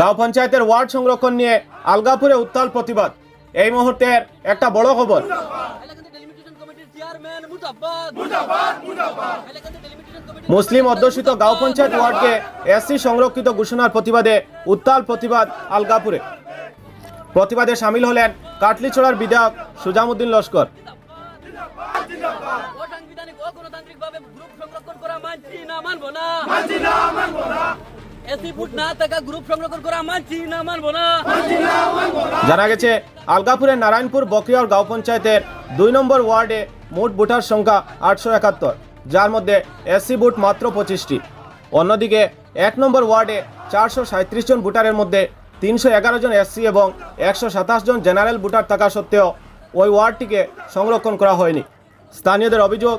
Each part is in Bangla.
গাঁও পঞ্চায়েতের ওয়ার্ড সংরক্ষণ নিয়ে আলগাপুরে উত্তাল প্রতিবাদ। এই মুহূর্তের একটা বড় খবর। মুসলিম অধ্যুষিত গাঁও পঞ্চায়েত ওয়ার্ডকে এসসি সংরক্ষিত ঘোষণার প্রতিবাদে উত্তাল প্রতিবাদ আলগাপুরে। প্রতিবাদে সামিল হলেন কাটলিছড়ার বিধায়ক সুজামুদ্দিন লস্কর। অসাংবিধানিক অগণতান্ত্রিক গ্রুপ সংরক্ষণ করা মানছি না মানবো না। জানা গেছে, আলগাপুরের নারায়ণপুর, বকরিয়ার গাঁও পঞ্চায়েতের দুই নম্বর ওয়ার্ডে মোট ভোটার সংখ্যা আটশো একাত্তর, যার মধ্যে এসসি ভোট মাত্র পঁচিশটি। অন্যদিকে, এক নম্বর ওয়ার্ডে চারশো সাঁত্রিশ জন ভোটারের মধ্যে তিনশো এগারো জন এসসি এবং একশো সাতাশ জন জেনারেল ভোটার থাকা সত্ত্বেও ওই ওয়ার্ডটিকে সংরক্ষণ করা হয়নি। স্থানীয়দের অভিযোগ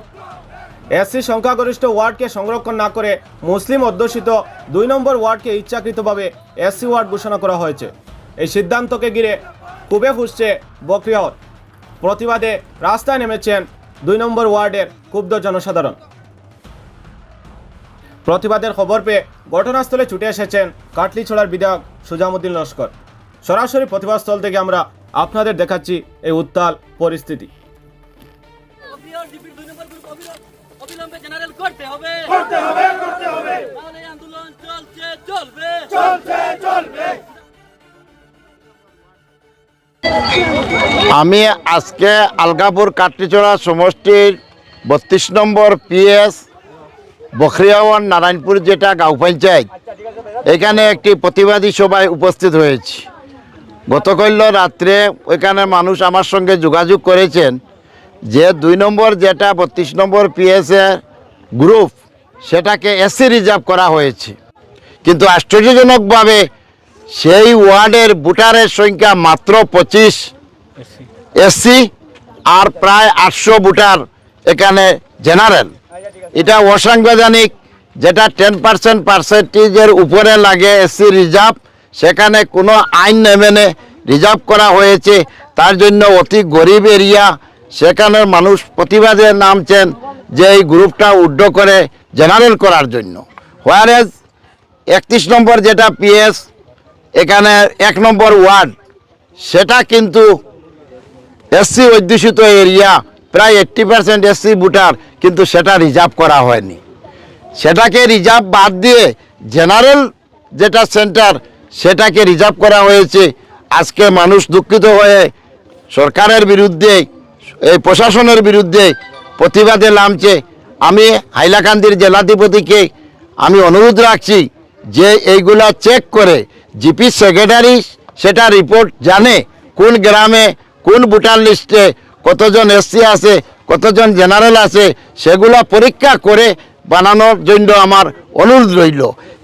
এসসি সংখ্যাগরিষ্ঠ ওয়ার্ডকে সংরক্ষণ না করে মুসলিম অধ্যুষিত দুই নম্বর ওয়ার্ডকে ইচ্ছাকৃতভাবে এসসি ওয়ার্ড ঘোষণা করা হয়েছে। এই সিদ্ধান্তকে ঘিরে খুবই ফুসছে বকরিয়ত প্রতিবাদে রাস্তায় নেমেছেন দুই নম্বর ওয়ার্ডের ক্ষুব্ধ জনসাধারণ। প্রতিবাদের খবর পেয়ে ঘটনাস্থলে ছুটে এসেছেন কাটলিছড়ার বিধায়ক সুজামুদ্দিন লস্কর। সরাসরি প্রতিবাদস্থল থেকে আমরা আপনাদের দেখাচ্ছি এই উত্তাল পরিস্থিতি। অবিলম্বে জেনারেল করতে হবে। করতে হবে করতে হবে। তাহলে আন্দোলন চলছে চলবে। চলছে চলবে। আমি আজকে আলগাপুর কাটলিচড়া সমষ্টির বত্রিশ নম্বর পিএস বখরিয়াওয়ান নারায়ণপুর যেটা গাঁও পঞ্চায়েত এখানে একটি প্রতিবাদী সভায় উপস্থিত হয়েছি। গতকাল রাত্রে ওইখানে মানুষ আমার সঙ্গে যোগাযোগ করেছেন। যে দুই নম্বর যেটা বত্রিশ নম্বর পিএসের গ্রুপ সেটাকে এসসি রিজার্ভ করা হয়েছে। কিন্তু আশ্চর্যজনকভাবে সেই ওয়ার্ডের ভোটারের সংখ্যা মাত্র পঁচিশ। এসসি। আর প্রায় আটশো ভোটার এখানে জেনারেল। এটা অসাংবিধানিক যেটা টেন পার্সেন্ট পার্সেন্টেজের উপরে লাগে এসসি রিজার্ভ। সেখানে কোনো আইন না মেনে রিজার্ভ করা হয়েছে। তার জন্য অতি গরিব এরিয়া সেখানের মানুষ প্রতিবাদে নামছেন যে এই গ্রুপটা উড্ড করে জেনারেল করার জন্য। হোয়ারেজ একত্রিশ নম্বর যেটা পিএস, এখানে এক নম্বর ওয়ার্ড, সেটা কিন্তু এসসি অধ্যুষিত এরিয়া, প্রায় এইট্টি পার্সেন্ট এসসি ভোটার, কিন্তু সেটা রিজার্ভ করা হয়নি। সেটাকে রিজার্ভ বাদ দিয়ে জেনারেল যেটা সেন্টার, সেটাকে রিজার্ভ করা হয়েছে। আজকে মানুষ দুঃখিত হয়ে সরকারের বিরুদ্ধে এই প্রশাসনের বিরুদ্ধে প্রতিবাদে নামছে। আমি হাইলাকান্দির জেলাধিপতিকে আমি অনুরোধ রাখছি যে এইগুলা চেক করে জিপি সেক্রেটারি সেটা রিপোর্ট জানে কোন গ্রামে, কোন ভোটার লিস্টে কতজন এসসি আছে, কতজন জেনারেল আছে, সেগুলা পরীক্ষা করে বানানোর জন্য আমার অনুরোধ রইল।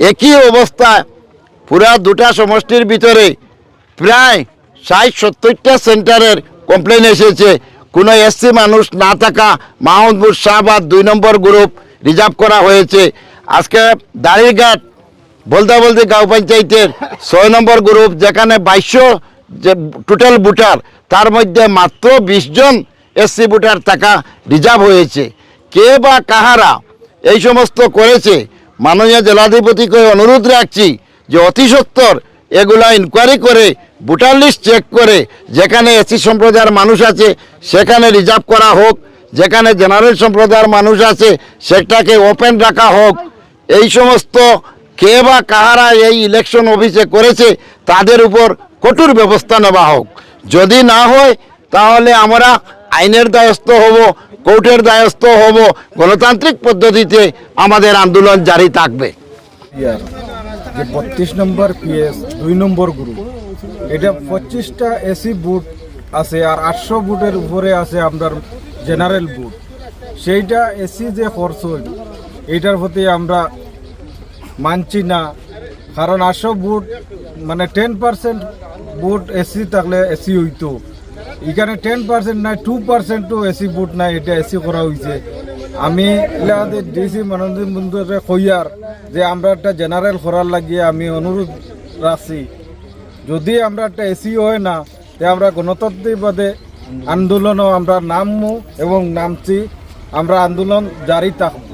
একই অবস্থা, পুরা দুটা সমষ্টির ভিতরে প্রায় ষাট সত্তরটা সেন্টারের কমপ্লেন এসেছে। কোনো এসসি মানুষ না থাকা মাহমুদপুর শাহবাদ দুই নম্বর গ্রুপ রিজার্ভ করা হয়েছে। আজকে দাঁড়িঘাট বলতে বলতে গাঁও পঞ্চায়েতের ছয় নম্বর গ্রুপ, যেখানে বাইশশো যে টোটাল ভোটার, তার মধ্যে মাত্র বিশ জন এসসি ভোটার থাকা রিজার্ভ হয়েছে। কে বা কাহারা এই সমস্ত করেছে, মাননীয় জেলাধিপতিকে অনুরোধ রাখছি যে অতি সত্বর এগুলা ইনকোয়ারি করে ভোটার লিস্ট চেক করে যেখানে এসি সম্প্রদায়ের মানুষ আছে, সেখানে রিজার্ভ করা হোক, যেখানে জেনারেল সম্প্রদায়ের মানুষ আছে, সেটাকে ওপেন রাখা হোক। এই সমস্ত কে বা কাহারা এই ইলেকশন অফিসে করেছে, তাদের উপর কঠোর ব্যবস্থা নেওয়া হোক। যদি না হয়, তাহলে আমরা আইনের দায়স্থ হব, কোর্টের দায়স্থ হব, গণতান্ত্রিক পদ্ধতিতে আমাদের আন্দোলন জারি থাকবে। বত্রিশ নম্বর পিএস, দুই নম্বর গ্রুপ এটা পঁচিশটা এসি বুট আছে আর আটশো বুটের উপরে আছে আপনার জেনারেল বুট। সেইটা এসি যে খরচ এইটার প্রতি আমরা মানছি না। কারণ আটশো বুট মানে টেন পার্সেন্ট বুট এসি থাকলে এসি হইতো। এখানে টেন পার্সেন্ট নাই টু পার্সেন্টও এসি বুট নাই, এটা এসি করা হয়েছে আমি ডিসি মনোরঞ্জন বন্ধুরে কইয়ার যে আমরা একটা জেনারেল করার লাগিয়ে আমি অনুরোধ রাখছি। যদি আমরা একটা এসি হয় না, তে আমরা গণতান্ত্রিকবাদে আন্দোলনও আমরা নামমু এবং নামছি। আমরা আন্দোলন জারি থাকব